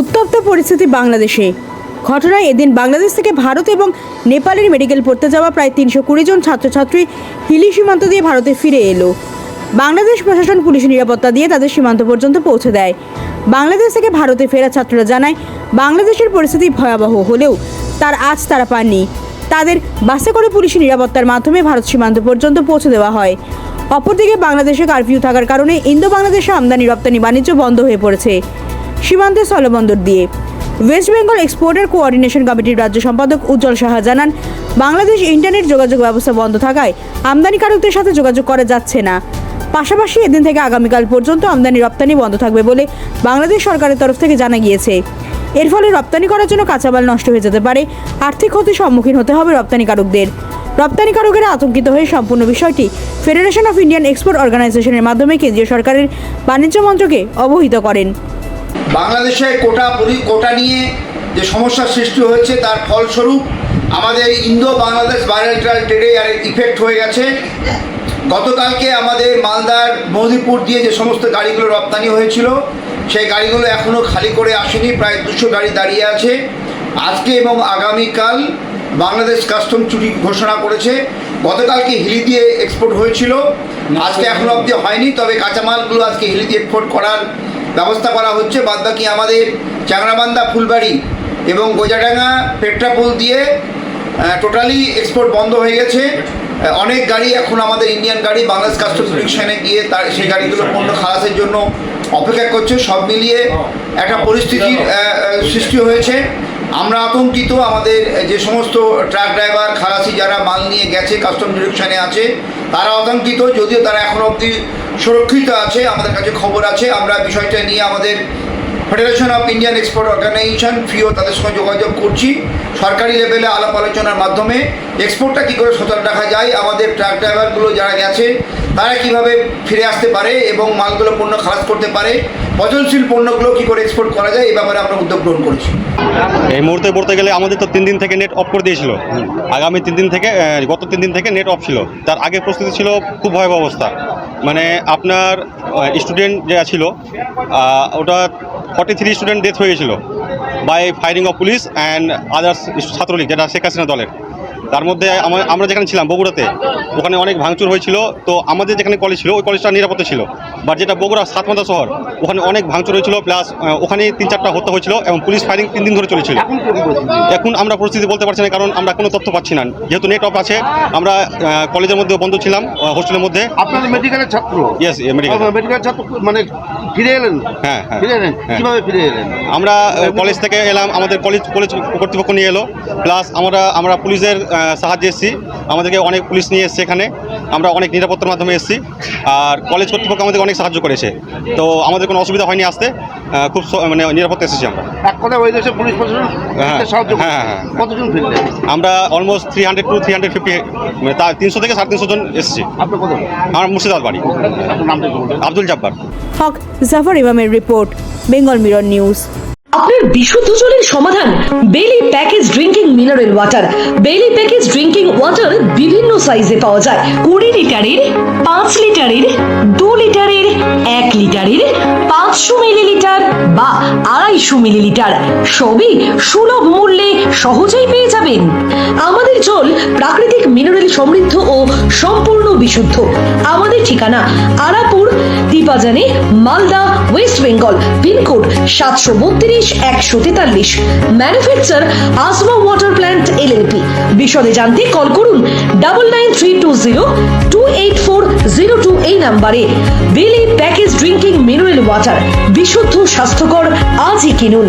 উত্তপ্ত পরিস্থিতি বাংলাদেশে। ঘটনায় এদিন বাংলাদেশ থেকে ভারত এবং নেপালের মেডিকেল পড়তে যাওয়া প্রায় তিনশো কুড়ি জন ছাত্রছাত্রী হিলি সীমান্ত দিয়ে ভারতে ফিরে এলো। বাংলাদেশ প্রশাসন পুলিশ নিরাপত্তা দিয়ে তাদের সীমান্ত পর্যন্ত পৌঁছে দেয়। বাংলাদেশ থেকে ভারতে ফেরা ছাত্ররা জানায়, বাংলাদেশের পরিস্থিতি ভয়াবহ হলেও তার আজ তারা পাননি। তাদের বাসে করে পুলিশি নিরাপত্তার মাধ্যমে ভারত সীমান্ত পর্যন্ত পৌঁছে দেওয়া হয়। অপরদিকে বাংলাদেশে কারফিউ থাকার কারণে ইন্দো বাংলাদেশে আমদানি রপ্তানি বাণিজ্য বন্ধ হয়ে পড়েছে। সীমান্তে স্থলবন্দর দিয়ে। ওয়েস্ট বেঙ্গল এক্সপোর্টার কোঅর্ডিনেশন কমিটির রাজ্য সম্পাদক উজ্জ্বল সাহা জানান, বাংলাদেশ ইন্টারনেট যোগাযোগ ব্যবস্থা বন্ধ থাকায় আমদানিকারকদের সাথে যোগাযোগ করা যাচ্ছে না। পাশাপাশি এদিন থেকে আগামীকাল পর্যন্ত আমদানি রপ্তানি বন্ধ থাকবে বলে বাংলাদেশ সরকারের তরফ থেকে জানা গিয়েছে। এর ফলে রপ্তানি করার জন্য কাঁচামাল নষ্ট হয়ে যেতে পারে। আর্থিক ক্ষতির সম্মুখীন হতে হবে রপ্তানিকারকদের। রপ্তানিকারকেরা আতঙ্কিত হয়ে সম্পূর্ণ বিষয়টি ফেডারেশন অফ ইন্ডিয়ান এক্সপোর্ট অর্গানাইজেশনের মাধ্যমে কেন্দ্রীয় সরকারের বাণিজ্য মন্ত্রকে অবহিত করেন। বাংলাদেশে কোটা কোটা নিয়ে যে সমস্যার সৃষ্টি হয়েছে তার ফলস্বরূপ আমাদের ইন্দো বাংলাদেশ বাইলেটারাল ট্রেডে আর ইফেক্ট হয়ে গেছে। গতকালকে আমাদের মালদার মৌদিপুর দিয়ে যে সমস্ত গাড়িগুলো রপ্তানি হয়েছিল, সেই গাড়িগুলো এখনও খালি করে আসেনি, প্রায় দুশো গাড়ি দাঁড়িয়ে আছে। আজকে এবং আগামীকাল বাংলাদেশ কাস্টম চুরি ঘোষণা করেছে। গতকালকে হিলি দিয়ে এক্সপোর্ট হয়েছিল, আজকে এখনও অবধি হয়নি, তবে কাঁচামালগুলো আজকে হিলি দিয়ে এক্সপোর্ট করার ব্যবস্থা করা হচ্ছে। বাদবাকি আমাদের চাংরাবান্ধা ফুলবাড়ি এবং গোজাডাঙ্গা পেট্রাপুল দিয়ে টোটালি এক্সপোর্ট বন্ধ হয়ে গেছে। অনেক গাড়ি এখন আমাদের ইন্ডিয়ান গাড়ি বাংলাদেশ কাস্টমস জুডিকশনে গিয়ে তার সেই গাড়িগুলো পণ্য খালাসের জন্য অপেক্ষা করছে। সব মিলিয়ে একটা পরিস্থিতির সৃষ্টি হয়েছে। আমরা আতঙ্কিত। আমাদের যে সমস্ত ট্রাক ড্রাইভার, খালাসি যারা মাল নিয়ে গেছে কাস্টম জুডিকশনে আছে তারা আতঙ্কিত, যদিও তারা এখন অবধি সুরক্ষিত আছে, আমাদের কাছে খবর আছে। আমরা বিষয়টা নিয়ে আমাদের federation of Indian export organisation FIEO তাদের সঙ্গে যোগাযোগ করছি। সরকারি লেভেলে আলাপ আলোচনার মাধ্যমে এক্সপোর্টটা কী করে সচল রাখা যায়, আমাদের ট্রাক ড্রাইভারগুলো যারা গেছে, তারা কীভাবে ফিরে আসতে পারে এবং মালগুলো পণ্য খালাস করতে পারে, পচনশীল পণ্যগুলো কী করে এক্সপোর্ট করা যায়, এই ব্যাপারে আমরা উদ্যোগ গ্রহণ করেছি। এই মুহূর্তে বলতে গেলে আমাদের তো তিন দিন থেকে নেট অফ করে দিয়েছিল। আগামী তিন দিন থেকে গত তিন দিন থেকে নেট অফ ছিল। তার আগে প্রস্তুতি ছিল খুব ভয়াবহ অবস্থা। মানে আপনার স্টুডেন্ট যেটা ছিল ওটা ফর্টি থ্রি স্টুডেন্ট ডেথ হয়ে গেছিল by firing of police and others Chhatra League যেটা শেখ হাসিনা দলের। তার মধ্যে আমা- আমরা যেখানে ছিলাম বগুড়াতে ওখানে অনেক ভাঙচুর হয়েছিল। তো আমাদের যেখানে কলেজ ছিল ওই কলেজটা নিরাপত্তা ছিল। বাট যেটা বগুড়া সাতমাথা শহর ওখানে অনেক ভাঙচুর হয়েছিল প্লাস ওখানে তিন চারটা হত্যা হয়েছিল এবং পুলিশ ফায়ারিং তিন দিন ধরে চলেছিল। এখন আমরা পরিস্থিতি বলতে পারছি না কারণ আমরা কোনো তথ্য পাচ্ছি না। যেহেতু নেট অফ আছে আমরা কলেজের মধ্যে বন্ধ ছিলাম হোস্টেলের মধ্যে। আপনাদের মেডিকেলের ছাত্র? ইয়েস মেডিকেল ছাত্র মানে ফিরে এলেন? হ্যাঁ, হ্যাঁ। ফিরে এলেন? হ্যাঁ। কীভাবে ফিরে এলেন? আমরা কলেজ থেকে এলাম আমাদের কলেজ কলেজ কর্তৃপক্ষ নিয়ে এলো। প্লাস আমরা আমরা পুলিশের সাহায্যে এসেছি। আমাদেরকে অনেক পুলিশ নিয়ে এসছে এখানে। আমরা অনেক নিরাপত্তার মাধ্যমে এসেছি। আর কলেজ কর্তৃপক্ষ আমাদের অনেক সাহায্য করেছে। তো আমাদের কোনো অসুবিধা হয়নি আসতে। খুব মানে নিরাপত্তা এসেছি আমরা। এক কথায় ওই দেশে পুলিশ প্রশাসন। কতজন ফিরলেন আমরা almost three hundred to three hundred fifty মানে তার তিনশো থেকে সাড়ে তিনশো জন এসেছি। আমার মুর্শিদাবাদ বাড়ি। আব্দুল জব্বার। হক জাফর ইমামের রিপোর্ট বেঙ্গল মিরর নিউজ। আপনার বিশুদ্ধ জলের সমাধান? Bailey package drinking mineral water Bailey package drinking water বিভিন্ন সাইজে পাওয়া যায়। কুড়ি লিটারের, পাঁচ লিটারের, দু লিটারের, এক লিটারের, পাঁচশো মিলিলিটার বা আড়াইশো মিলিলিটার। সবই সুলভ মূল্যে সহজেই পেয়ে যাবেন। আমাদের জল প্রাকৃতিক মিনারেল সমৃদ্ধ ও সম্পূর্ণ বিশুদ্ধ। আমাদের ঠিকানা আরাপুর দীপাজানে মালদা, ওয়েস্ট বেঙ্গল, পিনকোড সাতশো বত্রিশ, একশো তেতাল্লিশ। Manufacture Asma water plant LLP. বিশদে জানতে কল করুন double nine three two zero two eight four zero two এই নাম্বারে। Bailey package drinking mineral water, বিশুদ্ধ স্বাস্থ্যকর আজই কিনুন।